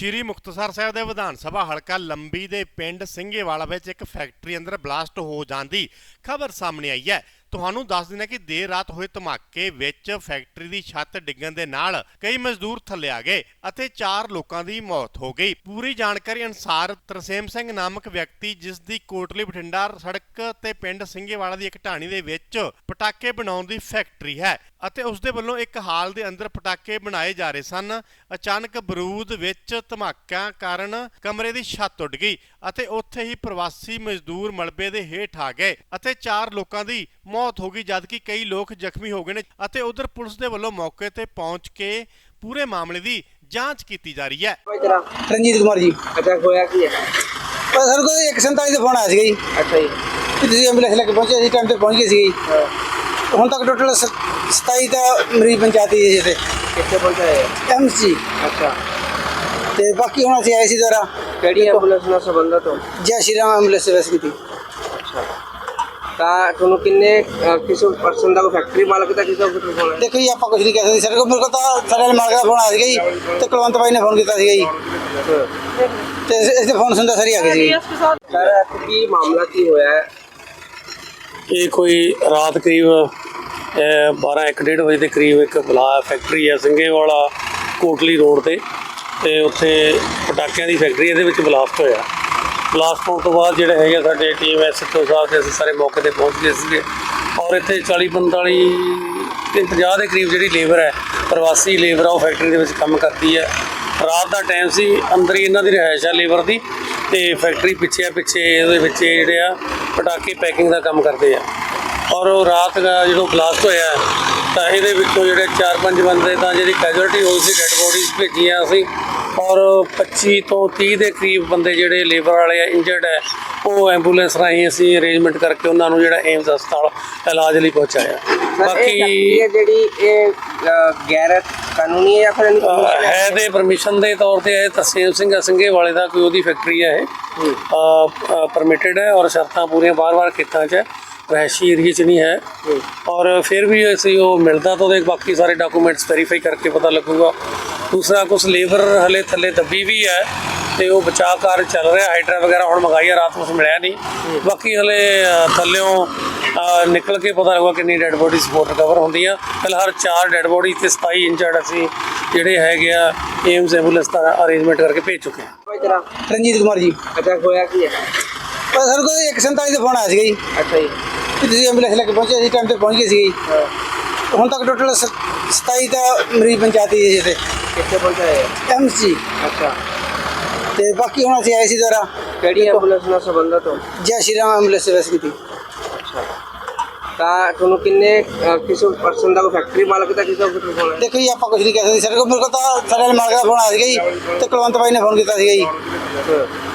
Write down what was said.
ਸ਼੍ਰੀ ਮੁਕਤਸਰ ਸਾਹਿਬ ਦੇ ਵਿਧਾਨ ਸਭਾ ਹਲਕਾ ਲੰਬੀ ਦੇ ਪਿੰਡ ਸਿੰਘੇਵਾਲਾ ਵਿੱਚ ਇੱਕ ਫੈਕਟਰੀ ਅੰਦਰ ਬਲਾਸਟ ਹੋ ਜਾਣ ਦੀ ਖਬਰ ਸਾਹਮਣੇ ਆਈ ਹੈ। ਤੁਹਾਨੂੰ ਦੱਸ ਦਿੰਦਾ ਕਿ ਦੇਰ ਰਾਤ ਹੋਏ ਧਮਾਕੇ ਵਿੱਚ ਫੈਕਟਰੀ ਦੀ ਛੱਤ ਡਿੱਗਣ ਦੇ ਨਾਲ ਕਈ ਮਜ਼ਦੂਰ ਥੱਲੇ ਆ ਗਏ ਅਤੇ 4 ਲੋਕਾਂ ਦੀ ਮੌਤ ਹੋ ਗਈ। ਪੂਰੀ ਜਾਣਕਾਰੀ ਅਨੁਸਾਰ ਤਰਸੇਮ ਸਿੰਘ ਨਾਮਕ ਵਿਅਕਤੀ, ਜਿਸ ਦੀ ਕੋਟਲੀ ਬਠਿੰਡਾ ਸੜਕ ਤੇ ਪਿੰਡ ਸਿੰਘੇਵਾਲਾ ਦੀ ਇੱਕ ਢਾਣੀ ਦੇ ਵਿੱਚ ਪਟਾਕੇ ਬਣਾਉਣ ਦੀ ਫੈਕਟਰੀ ਹੈ। ਅਤੇ ਉਸ ਦੇ ਵੱਲੋਂ ਇੱਕ ਹਾਲ ਦੇ ਅੰਦਰ ਪਟਾਕੇ ਬਣਾਏ ਜਾ ਰਹੇ ਸਨ। ਅਚਾਨਕ ਬਰੂਦ ਵਿੱਚ ਧਮਾਕਿਆਂ ਕਾਰਨ ਕਮਰੇ ਦੀ ਛੱਤ ਉੱਡ ਗਈ ਅਤੇ ਉੱਥੇ ਹੀ ਪ੍ਰਵਾਸੀ ਮਜ਼ਦੂਰ ਮਲਬੇ ਦੇ ਹੇਠ ਆ ਗਏ ਅਤੇ 4 ਲੋਕਾਂ ਦੀ ਮੌਤ ਹੋ ਗਈ ਜਦਕਿ ਕਈ ਲੋਕ ਜ਼ਖਮੀ ਹੋ ਗਏ ਨੇ ਅਤੇ ਉਧਰ ਪੁਲਿਸ ਦੇ ਵੱਲੋਂ ਮੌਕੇ ਤੇ ਪਹੁੰਚ ਕੇ ਪੂਰੇ ਮਾਮਲੇ ਦੀ ਜਾਂਚ ਕੀਤੀ ਜਾ ਰਹੀ ਹੈ। ਕੋਈ ਰਣਜੀਤ ਕੁਮਾਰ ਜੀ। ਅੱਛਾ ਹੋਇਆ ਕੀ ਹੈ? ਪਰ ਸਰ ਕੋਲ 147 ਦਾ ਫੋਨ ਆਇਆ ਸੀਗਾ ਜੀ। ਅੱਛਾ ਜੀ। ਤੁਸੀਂ ਐਂਬੂਲੈਂਸ ਲੈ ਕੇ ਪਹੁੰਚੇ ਸੀ ਟਾਈਮ ਤੇ ਪਹੁੰਚ ਗਏ ਸੀ ਜੀ। ਹੁਣ ਤੱਕ ਟੋਟਲ 27 ਦਾ ਮਰੀਜ਼ ਪੰਚਾਇਤੀ ਜੀ ਤੇ ਕਿੱਥੇ ਪਹੁੰਚਾਏ ਐਮਸ ਅੱਛਾ। ਤੇ ਬਾਕੀ ਹੁਣ ਅਸੀਂ ਆਏ ਸੀ ਦੁਆਰਾ ਕਿਹੜੀ ਐਂਬੂਲੈਂਸ ਨਾਲ ਸੰਬੰਧਤ ਹੋ? ਜੈ ਸ਼੍ਰੀ ਰਾਮ ਐਂਬੂਲੈਂਸ ਸਰਵਿਸ ਕੀਤੀ। ਅੱਛਾ। ਤਾਂ ਤੁਹਾਨੂੰ ਕਿੰਨੇ ਕਿਸੇ ਪਰਸਨ ਦਾ ਫੈਕਟਰੀ ਮਾਲਕ ਦਾ ਕਿਸੇ ਦਾ ਫੋਨ ਹੈ ਦੇਖੋ ਜੀ ਆਪਾਂ ਕੁਝ ਨਹੀਂ ਕਹਿ ਸਕਦੇ। ਸਰ ਕੋਲ ਮੇਰੇ ਕੋਲ ਤਾਂ ਸਾਡੇ ਮਾਲਕ ਦਾ ਫੋਨ ਆਇਆ ਸੀਗਾ ਜੀ। ਤੇ ਕੁਲਵੰਤ ਬਾਈ ਨੇ ਫੋਨ ਕੀਤਾ ਸੀਗਾ ਜੀ। ਤੇ ਇਸ ਦੇ ਫੋਨ ਸੁਣਦਾ ਸਰ ਹੀ ਆ ਗਏ ਜੀ। ਸਰ ਕੀ ਮਾਮਲਾ ਕੀ ਹੋਇਆ? ਹੈ ਇਹ ਕੋਈ ਰਾਤ ਕਰੀਬ 12 ਇੱਕ ਡੇਢ ਵਜੇ ਦੇ ਕਰੀਬ ਇੱਕ ਬਲਾ ਫੈਕਟਰੀ ਹੈ ਸਿੰਘੇਵਾਲਾ ਕੋਟਲੀ ਰੋਡ ਤੇ। ਤੇ ਉੱਥੇ ਪਟਾਕਿਆਂ ਦੀ ਫੈਕਟਰੀ ਇਹਦੇ ਵਿੱਚ ਬਲਾਸਟ ਹੋਇਆ। ਬਲਾਸਟ ਹੋਣ ਤੋਂ ਬਾਅਦ ਜਿਹੜੇ ਹੈਗੇ ਸਾਡੇ ਟੀਮ ਐਸਐਚਓ ਸਾਹਿਬ ਤੇ ਅਸੀਂ ਸਾਰੇ ਮੌਕੇ ਤੇ ਪਹੁੰਚ ਗਏ ਸੀਗੇ। ਔਰ ਇੱਥੇ 40 45 ਤੇ 50 ਦੇ ਕਰੀਬ ਜਿਹੜੀ ਲੇਬਰ ਹੈ, ਪ੍ਰਵਾਸੀ ਲੇਬਰ ਆ, ਉਹ ਫੈਕਟਰੀ ਦੇ ਵਿੱਚ ਕੰਮ ਕਰਦੀ ਹੈ। ਰਾਤ ਦਾ ਟਾਈਮ ਸੀ, ਅੰਦਰ ਹੀ ਇਹਨਾਂ ਦੀ ਰਿਹਾਇਸ਼ ਆ ਲੇਬਰ ਦੀ। ਤੇ ਫੈਕਟਰੀ ਪਿੱਛੇ ਆ ਪਿੱਛੇ, ਇਹਦੇ ਵਿੱਚ ਜਿਹੜੇ ਆ ਪਟਾਕੇ ਪੈਕਿੰਗ ਦਾ ਕੰਮ ਕਰਦੇ ਆ। ਔਰ ਉਹ ਰਾਤ ਦਾ ਜਦੋਂ ਬਲਾਸਟ ਹੋਇਆ ਤਾਂ ਇਹਦੇ ਵਿੱਚੋਂ ਜਿਹੜੇ 4-5 ਬੰਦੇ ਤਾਂ ਜਿਹੜੀ ਕੈਜੁਅਲਟੀ ਹੋਈ ਸੀ ਡੈੱਡ ਬੋਡੀਜ਼ ਭੇਜੀਆਂ ਅਸੀਂ। ਔਰ 25 ਤੋਂ 30 ਦੇ ਕਰੀਬ ਬੰਦੇ ਜਿਹੜੇ ਲੇਬਰ ਵਾਲੇ ਆ ਇੰਜਰਡ ਹੈ ਉਹ ਐਂਬੂਲੈਂਸ ਰਾਹੀਂ ਅਸੀਂ ਅਰੇਂਜਮੈਂਟ ਕਰਕੇ ਉਹਨਾਂ ਨੂੰ ਜਿਹੜਾ ਏਮਸ ਹਸਪਤਾਲ ਇਲਾਜ ਲਈ ਪਹੁੰਚਾਇਆ। ਇਹ ਬਾਕੀ ਹੈ ਜਿਹੜੀ ਇਹ ਅਹ, ਗੈਰ ਕਾਨੂੰਨੀ ਹੈ ਜਾਂ ਫਿਰ ਇਹਨੂੰ ਅਹ ਹੈ ਤੇ ਪਰਮਿਸ਼ਨ ਦੇ ਤੌਰ ਤੇ ਇਹ ਤਸੀਮ ਸਿੰਘ ਸਿੰਘੇ ਵਾਲੇ ਦਾ ਕੋਈ ਉਹਦੀ ਫੈਕਟਰੀ ਹੈ ਇਹ। ਪਰਮਿਟਡ ਹੈ ਔਰ ਸ਼ਰਤਾਂ ਪੂਰੀਆਂ ਬਾਰ-ਬਾਰ ਖੇਤਾਂ 'ਚ ਹੈ। ਰਹਿਸ਼ੀ ਏਰੀਏ 'ਚ ਨਹੀਂ ਹੈ। ਔਰ ਫਿਰ ਵੀ ਅਸੀਂ ਉਹ ਮਿਲਦਾ ਤਾਂ ਉਹਦੇ ਬਾਕੀ ਸਾਰੇ ਡਾਕੂਮੈਂਟਸ ਵੈਰੀਫਾਈ ਕਰਕੇ ਪਤਾ ਲੱਗੂਗਾ। ਦੂਸਰਾ ਕੁਝ ਲੇਬਰ ਹਲੇ ਥੱਲੇ ਦੱਬੀ ਵੀ ਹੈ। ਤੇ ਉਹ ਬਚਾਅ ਕਾਰਜ ਚੱਲ ਰਿਹਾ ਹਾਈਡਰਾ ਵਗੈਰਾ ਹੁਣ ਮੰਗਾਈ ਆ ਰਾਤ ਨੂੰ ਮਿਲਿਆ ਨਹੀਂ। ਬਾਕੀ ਹਲੇ ਥੱਲਿਓਂ ਨਿਕਲ ਕੇ ਪਤਾ ਲੱਗੂਗਾ ਕਿੰਨੀ ਡੈੱਡ ਬੋਡੀ ਸਪੋਰਟ ਰਿਕਵਰ ਹੁੰਦੀਆਂ। ਫਿਲਹਾਲ 4 ਡੈੱਡ ਬੋਡੀ ਤੇ 27 ਇੰਜਰਡ ਅਸੀਂ ਜਿਹੜੇ ਹੈਗੇ ਆ ਏਮਸ ਐਂਬੂਲੈਂਸ ਦਾ ਅਰੇਂਜਮੈਂਟ ਕਰਕੇ ਭੇਜ ਚੁੱਕੇ ਹਾਂ। ਕੋਈ ਰਣਜੀਤ ਕੁਮਾਰ ਜੀ। ਅੱਛਾ ਹੋਇਆ ਕੀ ਹੈ? ਪਰ ਸਰ ਕੋਲ 147 ਦਾ ਫੋਨ ਆਇਆ ਸੀਗਾ ਜੀ। ਅੱਛਾ ਜੀ। ਤੁਸੀਂ ਐਂਬੂਲੈਂਸ ਲੈ ਕੇ ਪਹੁੰਚੇ ਸੀ ਟਾਈਮ ਤੇ ਪਹੁੰਚ ਗਏ ਸੀ ਜੀ। ਹਾਂ। ਹੁਣ ਤੱਕ ਟੋਟਲ 27 ਦਾ ਮਰੀਜ਼ ਪੰਚਾਇਤੀ ਜੀ ਤੇ ਕਿੱਥੇ ਪਹੁੰਚਾਏ ਐਮਸ ਜੀ। ਅੱਛਾ। ਤੇ ਬਾਕੀ ਹੁਣ ਅਸੀਂ ਆਏ ਸੀ ਦੁਆਰਾ ਕਿਹੜੀ ਐਂਬੂਲੈਂਸ ਨਾਲ ਸੰਬੰਧਤ ਹੋ? ਜੈ ਸ਼੍ਰੀ ਰਾਮ ਐਂਬੂਲੈਂਸ ਸਰਵਿਸ ਕੀਤੀ। ਤਾਂ ਤੁਹਾਨੂੰ ਕਿੰਨੇ ਅਹ, ਕਿਸੇ ਪਰਸਨ ਦਾ ਕੋਈ ਫੈਕਟਰੀ ਮਾਲਕ ਦਾ ਕਿਸੇ ਦਾ ਫੋਨ ਦੇਖੋ ਜੀ ਆਪਾਂ ਕੁਝ ਨਹੀਂ ਕਹਿ ਸਕਦੇ। ਸਰ ਕੋਲ ਮੇਰੇ ਕੋਲ ਤਾਂ ਸਾਡੇ ਵਾਲੇ ਮਾਲਕ ਦਾ ਫੋਨ ਆਇਆ ਸੀਗਾ ਜੀ ਤੇ ਕੁਲਵੰਤ ਬਾਈ ਨੇ ਫੋਨ ਕੀਤਾ ਸੀਗਾ ਜੀ।